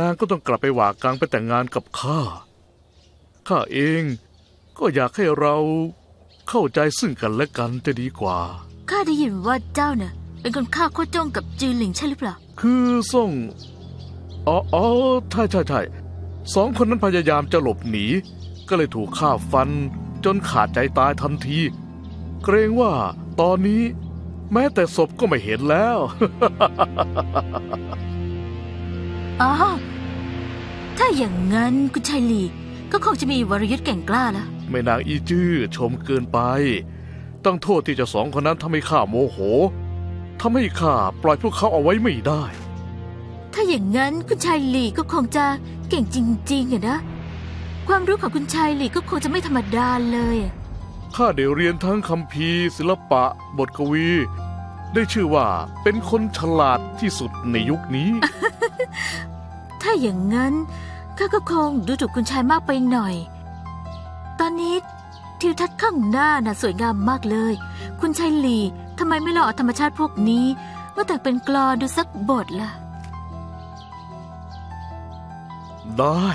นางก็ต้องกลับไปหว่ากังไปแต่งงานกับข้า ข้าเองก็อยากให้เราเข้าใจซึ่งกันและกันจะดีกว่า ข้าได้ยินว่าเจ้าน่ะเป็นคนฆ่าโคจ้งกับจือหลิงใช่หรือเปล่า คือส่ง อ๋ออ๋อใช่ใช่ใช่สองคนนั้นพยายามจะหลบหนี ก็เลยถูกฆ่าฟันจนขาดใจตายทันที เกรงว่าตอนนี้ แม้แต่ศพก็ไม่เห็นแล้ว อ๋อ ถ้าอย่างนั้นคุณชายหลีก็คงจะมีวรยุทธ์แก่งกล้าแล้วแม่นางอีจื้อชมเกินไปต้องโทษที่เจ้าสองคนนั้นทำให้ข้าโมโหทำให้ข้าปล่อยพวกเขาเอาไว้ไม่ได้ ถ้าอย่างนั้นคุณชายหลีก็คงจะเก่งจริงๆอะนะ ความรู้ของคุณชายหลีก็คงจะไม่ธรรมดาเลยอะข้าได้เรียนทั้งคัมภีร์ ศิลปะ บทกวี ได้ชื่อว่าเป็นคนฉลาดที่สุดในยุคนี้ถ้า อย่างนั้นข้าก็คงดูถูกคุณชายมากไปหน่อย ตอนนี้ทิวทัศน์ข้างหน้าน่ะสวยงามมากเลย คุณชายหลีทำไมไม่ลองเอาธรรมชาติพวกนี้มาแต่งเป็นกลอนดูสักบทล่ะ ได้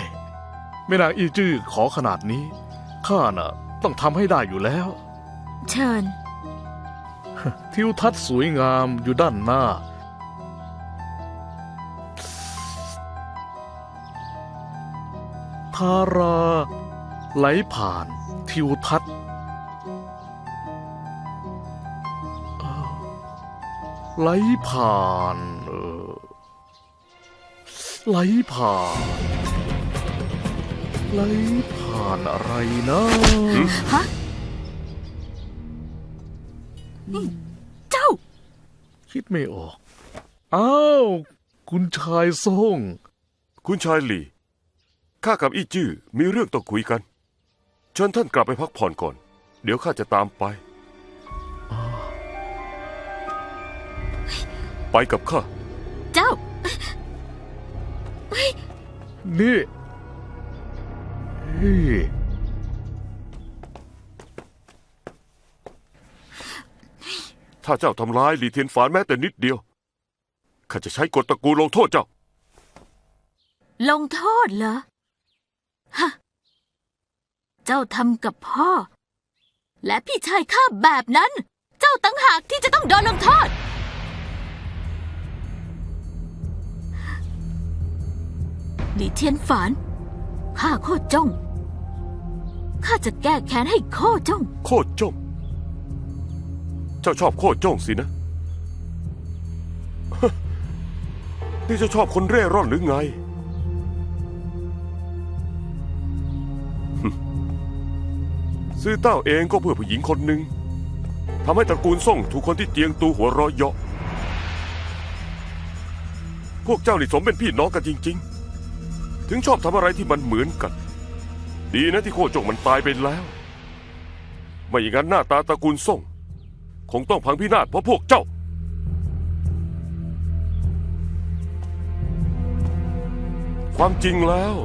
แม่นางอีจื้อขอขนาดนี้ ข้าน่ะ ต้องทำให้ได้อยู่แล้ว เชิญ ทิวทัศน์สวยงามอยู่ด้านหน้าารา ไหลผ่านทิวทัศน์เอ่อไหลผ่านเออไหลผ่าน ไหลผ่านอะไรนะฮะเจ้า คิดไม่ออก อ้าว คุณชายส่ง คุณชายหลี่ ข้ากับอี้จื้อมีเรื่องต้องคุยกัน เชิญท่านกลับไปพักผ่อนก่อน เดี๋ยวข้าจะตามไป ไปกับข้า เจ้า นี่เฮ้ยถ้าเจ้าทำร้ายหลีเทียนฝานแม้แต่นิดเดียว ข้าจะใช้กฎตระกูลลงโทษเจ้า ลงโทษเหรอ ฮะ เจ้าทำกับพ่อ และพี่ชายข้าแบบนั้น เจ้าตั้งหากที่จะต้องโดนลงโทษ หลีเทียนฝาน ข้าโคตรจ้อง ข้าจะแก้แค้นให้โคตรจ้อง โคตรจ้อง เจ้าชอบโคตรจ้องสินะ นี่เจะชอบคนเร่ร่อนหรือไง ซื้อเต้าเองก็เพื่อผู้หญิงคนหนึ่งทำให้ตระกูลส่งถูกคนที่เจียงตูหัวเรอยเยาะพวกเจ้านี่สมเป็นพี่น้องกันจริง ๆ ถึงชอบทำอะไรที่มันเหมือนกัน ดีนะที่โคจงมันตายไปแล้ว ไม่อย่างนั้นหน้าตาตระกูลส่ง คงต้องพังพินาศเพราะพวกเจ้า ความจริงแล้ว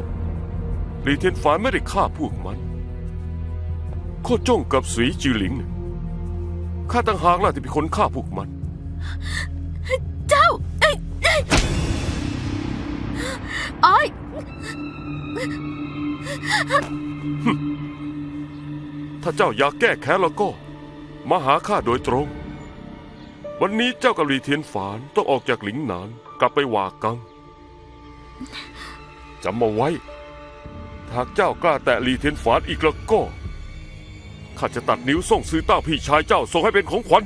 หลีเทียนฝานไม่ได้ฆ่าพวกมัน โคจ้งกับสวีจือหลิงน่ะข้าตั้งหากล่ะที่เป็นคนฆ่าพวกมัน เจ้าเอ้ยเอ้ยโอ้ยถ้าเจ้าอยากแก้แค้นแล้วก็ มาหาข้าโดยตรง วันนี้เจ้ากับหลีเทียนฝานต้องออกจากหลิงหนานกลับไปหว่ากังจำมาไว้หากเจ้ากล้าแตะหลีเทียนฝานอีกแล้วก็ ข้าจะตัดนิ้วส่งซื้อเต้าพี่ชายเจ้าส่งให้เป็นของขวัญ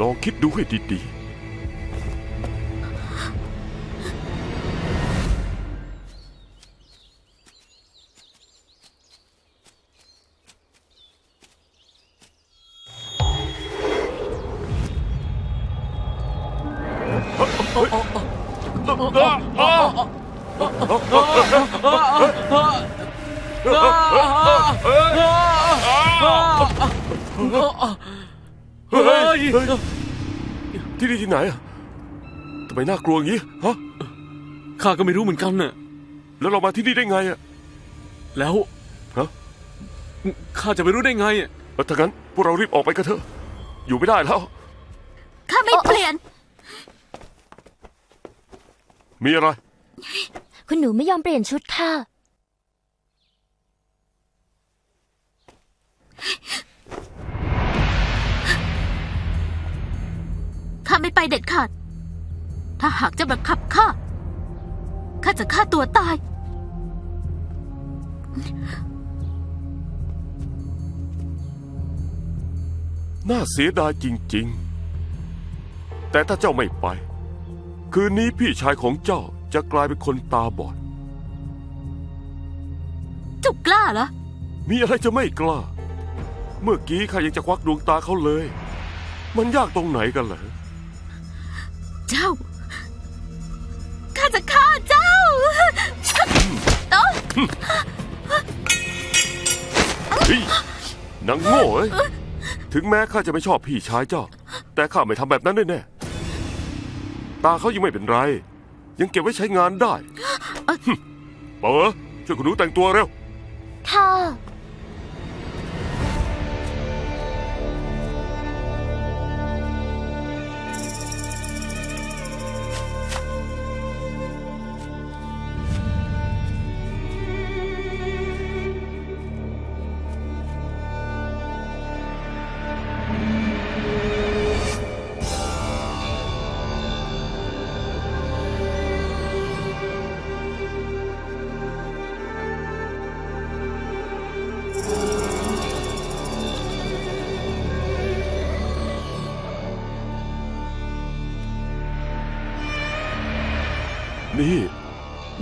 ลองคิดดูให้ดีๆ เฮ้ยเฮ้ย ที่นี่ที่ไหนอะทำไมน่ากลัวอย่างนี้ฮะข้าก็ไม่รู้เหมือนกันน่ะ แล้วเรามาที่นี่ได้ไงอะแล้วฮะข้าจะไปรู้ได้ไงอะเออถ้างั้นพวกเรารีบออกไปกันเถอะ อยู่ไม่ได้แล้ว ข้าไม่เปลี่ยน มีอะไร คุณหนูไม่ยอมเปลี่ยนชุดค่ะาไม่ไปเด็ดขาด ถ้าหากจะบังคับข้า ข้าจะฆ่าตัวตาย น่าเสียดายจริง ๆ แต่ถ้าเจ้าไม่ไป คืนนี้พี่ชายของเจ้าจะกลายเป็นคนตาบอด เจ้ากล้าเหรอ มีอะไรจะไม่กล้า เมื่อกี้ข้ายังจะควักดวงตาเขาเลย มันยากตรงไหนกันเหรอ เจ้า ข้าจะฆ่าเจ้าเฮ้ยนางโง่เอ้ยถึงแม้ข้าจะไม่ชอบพี่ชายเจ้า แต่ข้าไม่ทำแบบนั้นแน่ๆตาเขายังไม่เป็นไร ยังเก็บไว้ใช้งานได้หึเป๋อช่วยคุณหนูแต่งตัวเร็ว ค่ะ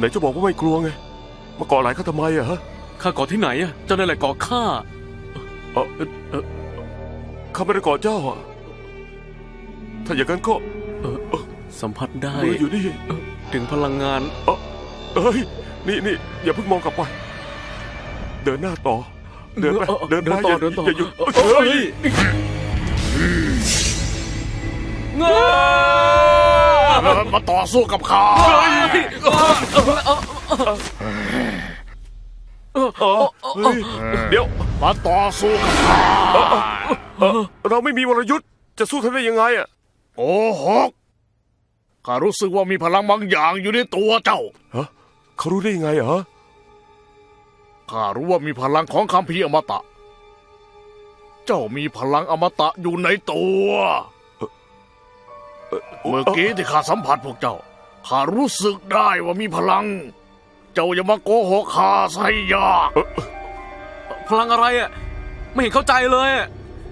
นจะบอกว่าไม่กลัวไง มาก่อหลายข้าทำไมอะฮะข้าก่อที่ไหนอะเจ้านั่นแหละก่อข้าเออเอ่อเออข้าไม่ได้ก่อเจ้าอะถ้าอย่างนั้นก็เออสัมผัสได้มืออยู่นี่ ถึงพลังงาน เอ้ย นี่นี่อย่าเพิ่งมองกลับไป เดินหน้าต่อ เดินไปเออเออเดินไปเดินต่ออย่าเดินต่ออย่าหยุดเอ้ยเฮ้ย มาต่อสู้กับข้าเดี๋ยวมาต่อสู้กับข้าเราไม่มีวรยุทธ์จะสู้ท่านได้ยังไงอะโอ้หกข้ารู้สึกว่ามีพลังบางอย่างอยู่ในตัวเจ้าฮะเขารู้ได้ยังไงอะฮะข้ารู้ว่ามีพลังของคัมภีอมตะ เจ้ามีพลังอมตะอยู่ในตัว เมื่อกี้ที่ข้าสัมผัสพวกเจ้าข้ารู้สึกได้ว่ามีพลัง เจ้าอย่ามาโกหกข้าใส่ยากพลังอะไรอะไม่เห็นเข้าใจเลยอะ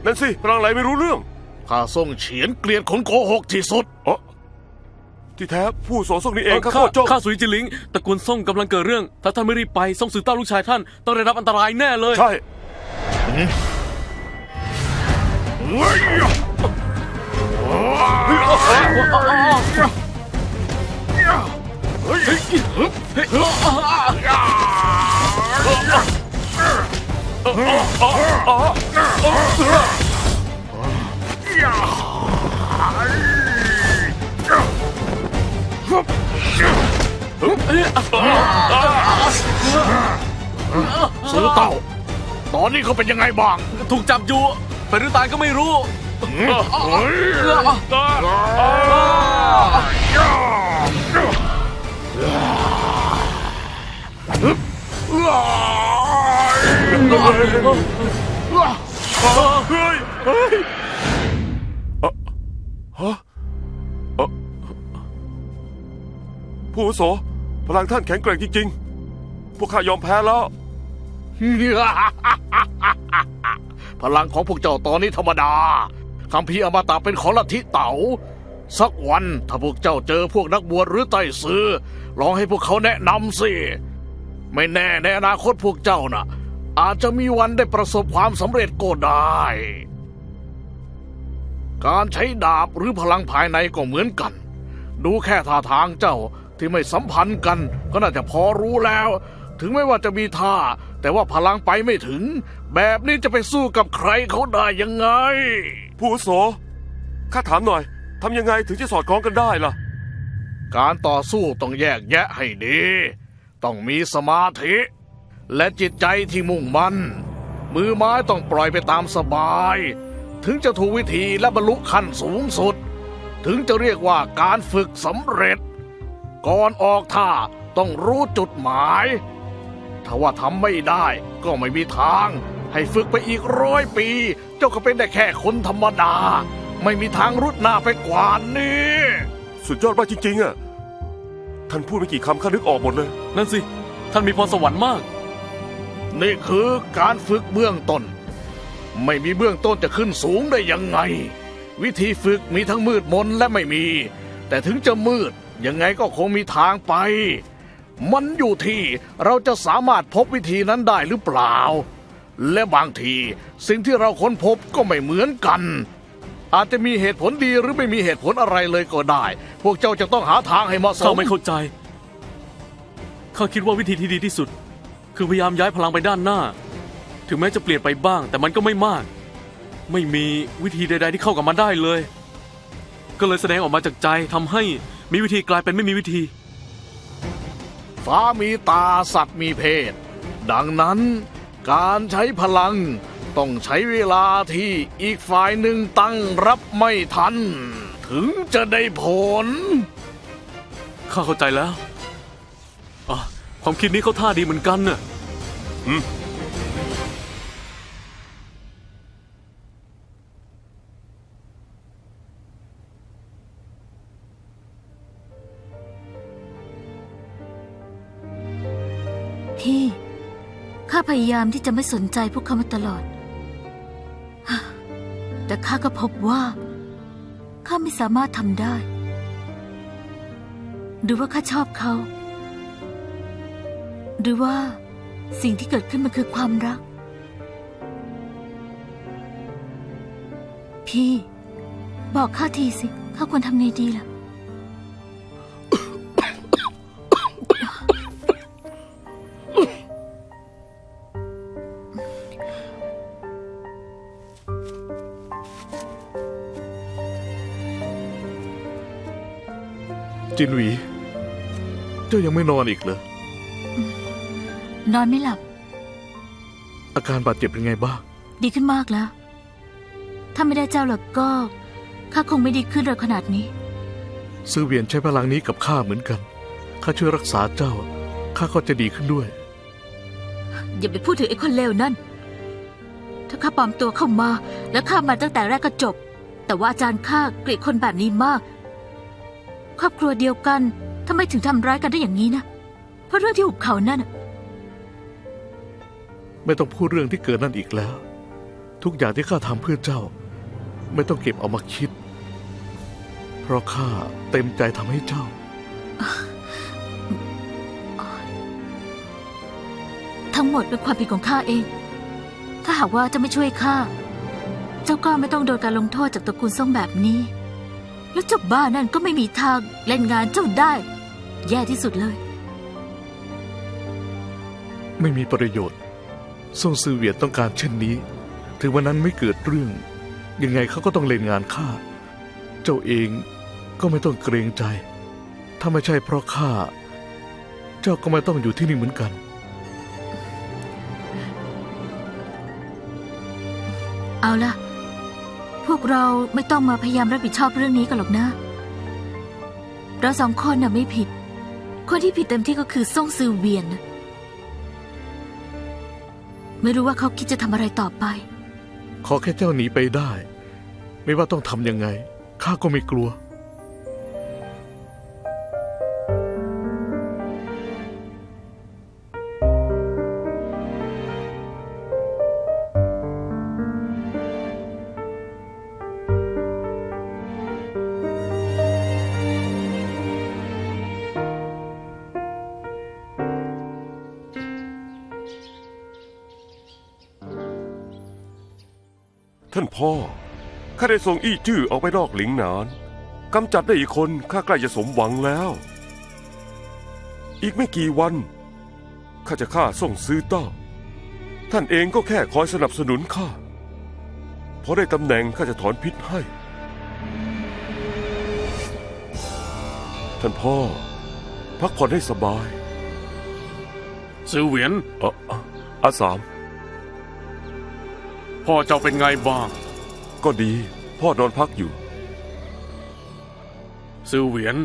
นั่นสิพลังอะไรไม่รู้เรื่องข้าส่งเฉียนเกลียดคนโกหกที่สุดเออที่แท้ผู้สอนส่งนี่เองเออข้าข้าโคตรจ้องข้าสุยจิลิงตระกูลซ่งกำลังเกิดเรื่อง ถ้าท่านไม่รีบไปซ่งสือเต้าลูกชายท่านต้องได้รับอันตรายแน่เลยใช่ ซื้อเต่า ตอนนี้เขาเป็นยังไงบ้าง ถูกจับอยู่ไปหรือตายก็ไม่รู้ เฮ้ยเฮ้ยเอ่อฮะเอ่อผู้อาวุโสพลังท่านแข็งแกร่งจริงๆ พวกข้ายอมแพ้แล้ว พลังของพวกเจ้าตอนนี้ธรรมดา คำพีอมตะเป็นของลัทธิเต๋าสักวันถ้าพวกเจ้าเจอพวกนักบวชหรือไต่ซื้อ ลองให้พวกเขาแนะนำสิ ไม่แน่ในอนาคตพวกเจ้าน่ะ อาจจะมีวันได้ประสบความสำเร็จก็ได้ การใช้ดาบหรือพลังภายในก็เหมือนกัน ดูแค่ท่าทางเจ้าที่ไม่สัมพันธ์กัน ก็น่าจะพอรู้แล้ว ถึงไม่ว่าจะมีท่า แต่ว่าพลังไปไม่ถึง แบบนี้จะไปสู้กับใครเขาได้ยังไง ผู้อาวุโสข้าถามหน่อยทำยังไงถึงจะสอดคล้องกันได้ล่ะ การต่อสู้ต้องแยกแยะให้ดี ต้องมีสมาธิ และจิตใจที่มุ่งมั่น มือไม้ต้องปล่อยไปตามสบาย ถึงจะถูกวิธีและบรรลุขั้นสูงสุด ถึงจะเรียกว่าการฝึกสำเร็จ ก่อนออกท่าต้องรู้จุดหมาย ถ้าว่าทำไม่ได้ก็ไม่มีทาง ให้ฝึกไปอีกร้อยปี เจ้าก็เป็นได้แค่คนธรรมดา ไม่มีทางรุดหน้าไปกว่านี้ สุดยอดมากจริงๆอะ ท่านพูดไม่กี่คำข้านึกออกหมดเลย นั่นสิ ท่านมีพรสวรรค์มาก นี่คือการฝึกเบื้องต้น ไม่มีเบื้องต้นจะขึ้นสูงได้ยังไง วิธีฝึกมีทั้งมืดมนและไม่มี แต่ถึงจะมืดยังไงก็คงมีทางไป มันอยู่ที่เราจะสามารถพบวิธีนั้นได้หรือเปล่า และบางทีสิ่งที่เราค้นพบก็ไม่เหมือนกัน อาจจะมีเหตุผลดีหรือไม่มีเหตุผลอะไรเลยก็ได้ พวกเจ้าจะต้องหาทางให้เหมาะสข้ามไม่เข้าใจ ข้าคิดว่าวิธีที่ดีที่สุด คือพยายามย้ายพลังไปด้านหน้า ถึงแม้จะเปลี่ยนไปบ้าง แต่มันก็ไม่มาก ไม่มีวิธีใด ๆ ที่เข้ากับมันได้เลย ก็เลยแสดงออกมาจากใจทำให้มีวิธีกลายเป็นไม่มีวิธี ฟ้ามีตาสัตว์มีเพศ ดังนั้นการใช้พลังต้องใช้เวลาที่อีกฝ่ายหนึ่งตั้งรับไม่ทัน ถึงจะได้ผล ข้าเข้าใจแล้ว อะ ความคิดนี้เขาท่าดีเหมือนกันน่ะ พี่ ข้าพยายามที่จะไม่สนใจพวกเขามาตลอด แต่ข้าก็พบว่า ข้าไม่สามารถทำได้ หรือว่าข้าชอบเขา หรือว่าสิ่งที่เกิดขึ้นมันคือความรัก พี่ บอกข้าทีสิ ข้าควรทำไงดีล่ะ จินหวี เจ้ายังไม่นอนอีกเหรอ นอนไม่หลับ อาการบาดเจ็บเป็นไงบ้าง ดีขึ้นมากแล้ว ถ้าไม่ได้เจ้าหรอกก็ข้าคงไม่ดีขึ้นเร็วขนาดนี้ ซื้อเวียนใช้พลังนี้กับข้าเหมือนกัน ข้าช่วยรักษาเจ้า ข้าก็จะดีขึ้นด้วย อย่าไปพูดถึงไอ้คนเลวนั่น ถ้าข้าปลอมตัวเข้ามา แล้วข้ามาตั้งแต่แรกก็จบ แต่ว่าอาจารย์ข้าเกลียดคนแบบนี้มาก ครอบครัวเดียวกันทำไมถึงทำร้ายกันได้อย่างนี้นะ เพราะเรื่องที่หุบเขานั่นน่ะไม่ต้องพูดเรื่องที่เกิดนั่นอีกแล้ว ทุกอย่างที่ข้าทำเพื่อเจ้า ไม่ต้องเก็บเอามาคิด เพราะข้าเต็มใจทำให้เจ้า ทั้งหมดเป็นความผิดของข้าเอง ถ้าหากว่าเจะไม่ช่วยข้า เจ้าก็ไม่ต้องโดนการลงโทษจากตระกูลซ่งแบบนี้ แล้วเจ้าบ้านั่นก็ไม่มีทางเล่นงานเจ้าได้ แย่ที่สุดเลย ไม่มีประโยชน์ซ่งซือเวียนต้องการเช่นนี้ ถึงวันนั้นไม่เกิดเรื่อง ยังไงเขาก็ต้องเล่นงานข้า เจ้าเองก็ไม่ต้องเกรงใจ ถ้าไม่ใช่เพราะข้า เจ้าก็ไม่ต้องอยู่ที่นี่เหมือนกัน เอาล่ะ พวกเราไม่ต้องมาพยายามรับผิดชอบเรื่องนี้กันหรอกนะ เราสองคนน่ะไม่ผิด คนที่ผิดเต็มที่ก็คือซ่งซือเวียน ไม่รู้ว่าเขาคิดจะทำอะไรต่อไป ขอแค่เจ้าหนีไปได้ ไม่ว่าต้องทำยังไง ข้าก็ไม่กลัว ท่านพ่อ ข้าได้ส่งอี้จื้อออกไปนอกหลิงหนานกำจัดได้อีกคนข้าใกล้จะสมหวังแล้ว อีกไม่กี่วันข้าจะฆ่าส่งซื้อเต้าท่านเองก็แค่คอยสนับสนุนข้าพอได้ตำแหน่งข้าจะถอนพิษให้ ท่านพ่อ พักผ่อนให้สบาย ซื้อเหวียน เอ่ออาสาม พ่อเจ้าเป็นไงบ้าง ก็ดี พ่อนอนพักอยู่ ซื้อเหวียน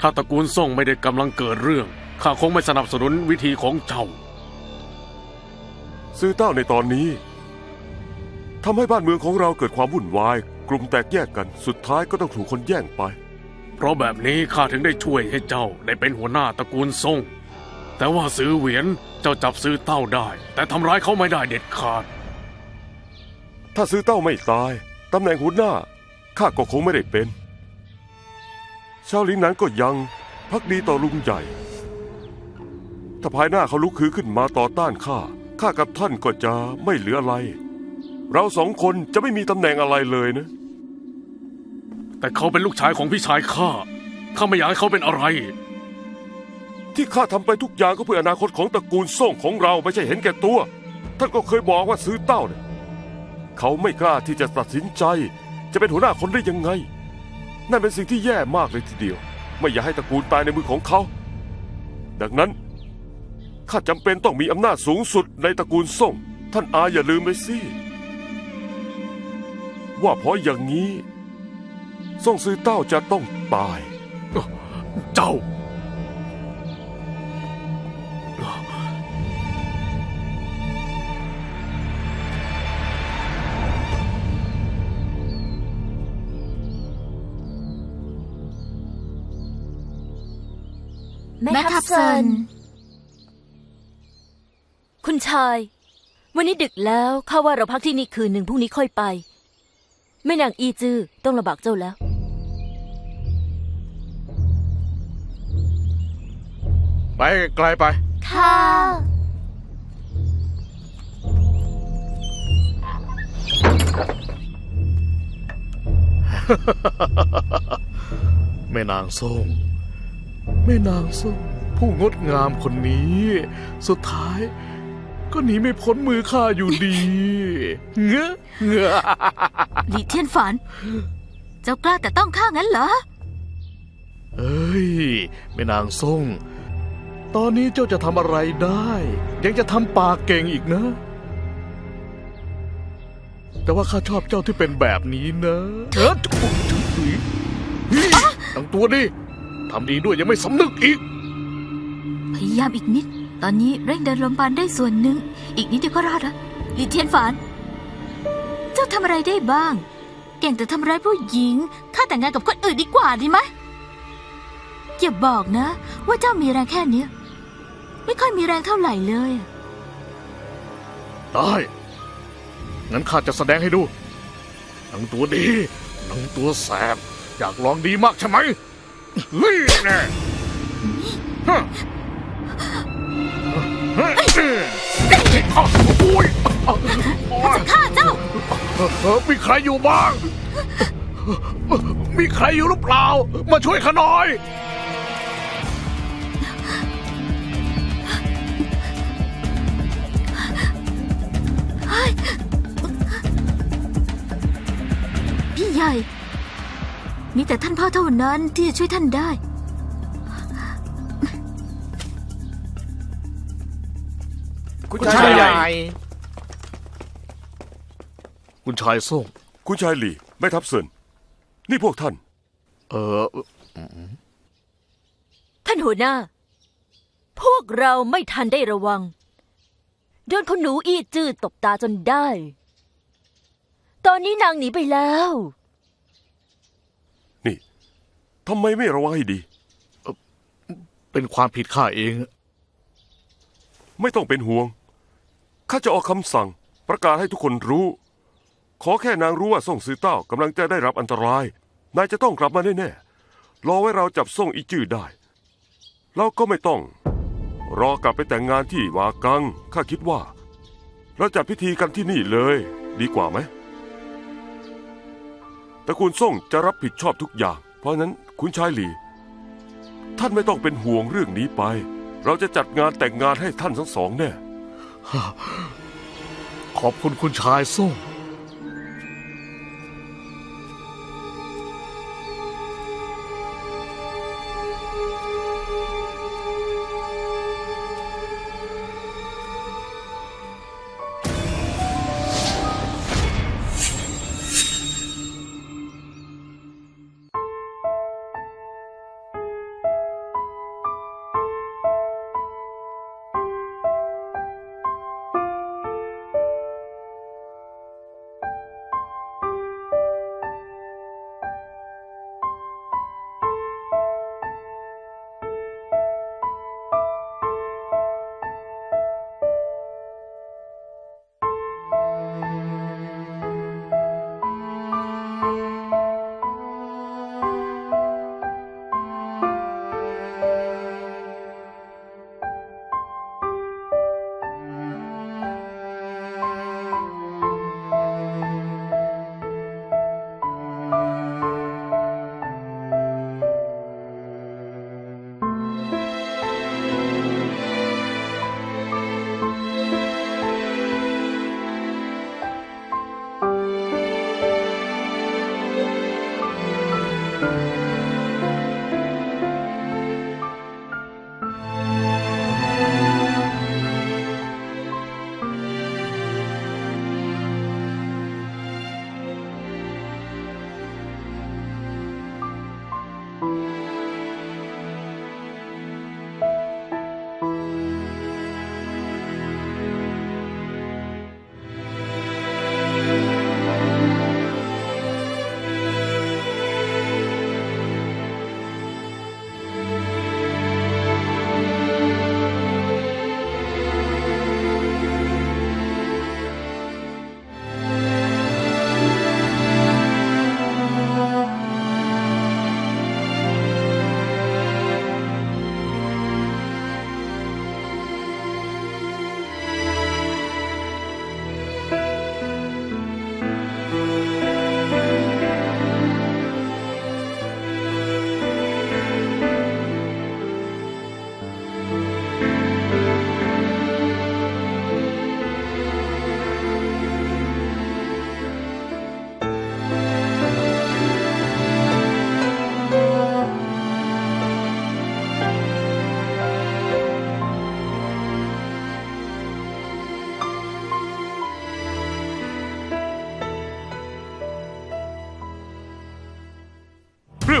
ถ้าตระกูลส่งไม่ได้กำลังเกิดเรื่อง ข้าคงไม่สนับสนุนวิธีของเจ้า ซื้อเต้าในตอนนี้ทำให้บ้านเมืองของเราเกิดความวุ่นวาย กลุ่มแตกแยกกันสุดท้ายก็ต้องถูกคนแย่งไป เพราะแบบนี้ข้าถึงได้ช่วยให้เจ้าได้เป็นหัวหน้าตระกูลส่ง แต่ว่าซื้อเหวียนเจ้าจับซื้อเต้าได้ แต่ทำร้ายเขาไม่ได้เด็ดขาด ถ้าซื้อเต้าไม่ตาย ตำแหน่งหัวหน้า ข้าก็คงไม่ได้เป็น ชาวลินนั้นก็ยังพักดีต่อลุงใหญ่ ถ้าภายหน้าเขาลุกคือขึ้นมาต่อต้านข้า ข้ากับท่านก็จะไม่เหลืออะไร เราสองคนจะไม่มีตำแหน่งอะไรเลยนะ แต่เขาเป็นลูกชายของพี่ชายข้า ข้าไม่อยากให้เขาเป็นอะไร ที่ข้าทำไปทุกอย่างก็เพื่ออนาคตของตระกูลส่งของเราไม่ใช่เห็นแก่ตัว ท่านก็เคยบอกว่าซื้อเต้าเนี่ย เขาไม่กล้าที่จะตัดสินใจ จะเป็นหัวหน้าคนได้ยังไง นั่นเป็นสิ่งที่แย่มากเลยทีเดียว ไม่อยากให้ตระกูลตายในมือของเขา ดังนั้นข้าจำเป็นต้องมีอำนาจสูงสุดในตระกูลส่ง ท่านอาอย่าลืมไปสิ ว่าเพราะอย่างนี้ ส่งซื้อเต้าจะต้องตาย เจ้า แม่แม่ทัทัพพเซิเซินนคุณชาย วันนี้ดึกแล้วข้าว่าเราพักที่นี่คืนหนึ่งพรุ่งนี้ค่อยไป แม่นางอีจือต้องลำบากเจ้าแล้ว ไปไกลไป ค่ะ แม่นางส้ม แม่นางส้มผู้งดงามคนนี้ สุดท้าย ก็หนีไม่พ้นมือข้าอยู่ดี เงอะเงอะหลีเทียนฝัน เจ้ากล้าแต่ต้องข้างั้นเหรอ เอ้ยแม่นางส้มตอนนี้เจ้าจะทำอะไรได้ ยังจะทำปากเก่งอีกนะ แต่ว่าข้าชอบเจ้าที่เป็นแบบนี้นะเออตั้งตัวดิ ทำดีด้วยยังไม่สำนึกอีก พยายามอีกนิด ตอนนี้เร่งเดินลมปานได้ส่วนหนึ่ง อีกนิดเดียวก็รอดละหลีเทียนฝันเจ้าทำอะไรได้บ้าง เก่งแต่ทำร้ายผู้หญิงข้าแต่งงานกับคนอื่นดีกว่าดีไหมอย่าบอกนะ ว่าเจ้ามีแรงแค่เนี้ยไม่ค่อยมีแรงเท่าไหร่เลย ได้ งั้นข้าจะแสดงให้ดูหนังตัวดีหนังตัวแสบ อยากลองดีมากใช่ไหม เฮ้ยแน่ฮะเฮ้ยอ้าโอ้ยข้าเจ้า มีใครอยู่บ้าง มีใครอยู่หรือเปล่า มาช่วยข้าหน่อย พี่ใหญ่ มีแต่ท่านพ่อเท่านั้นที่จะช่วยท่านได้ คุณชายใหญ่ คุณชายส้มคุณชายหลี่แม่ทัพเซินนี่พวกท่าน เออ ท่านหัวหน้า พวกเราไม่ทันได้ระวัง โดนคนหนูอีจื้อตบตาจนได้ ตอนนี้นางหนีไปแล้วนี่ ทำไมไม่ระวังให้ดี เป็นความผิดข้าเอง ไม่ต้องเป็นห่วง ข้าจะออกคำสั่งประกาศให้ทุกคนรู้ ขอแค่นางรู้ว่าส่งซื้อเต้ากำลังจะได้รับอันตราย นายจะต้องกลับมาแน่ๆ รอไว้เราจับส่งอีจื้อได้ เราก็ไม่ต้อง รอกลับไปแต่งงานที่วากัง ข้าคิดว่า เราจัดพิธีกันที่นี่เลย ดีกว่าไหมตระกูลส่งจะรับผิดชอบทุกอย่าง เพราะฉะนั้น คุณชายหลี ท่านไม่ต้องเป็นห่วงเรื่องนี้ไป เราจะจัดงานแต่งงานให้ท่านทั้งสองแน่ ขอบคุณคุณชายส่ง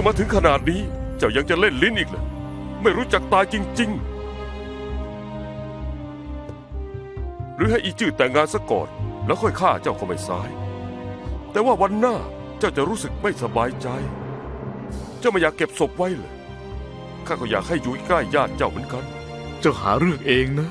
มมาถึงขนาดนี้ เจ้ายังจะเล่นลิ้นอีกเหรอไม่รู้จักตายจริง ๆ หรือให้อีจืดแต่งงานซะก่อน แล้วค่อยฆ่าเจ้าก็ไม่สาย แต่ว่าวันหน้าเจ้าจะรู้สึกไม่สบายใจ เจ้าไม่อยากเก็บศพไว้เลยข้าก็อยากให้อยู่ใกล้ญาติเจ้าเหมือนกัน เจ้าหาเรื่องเองนะ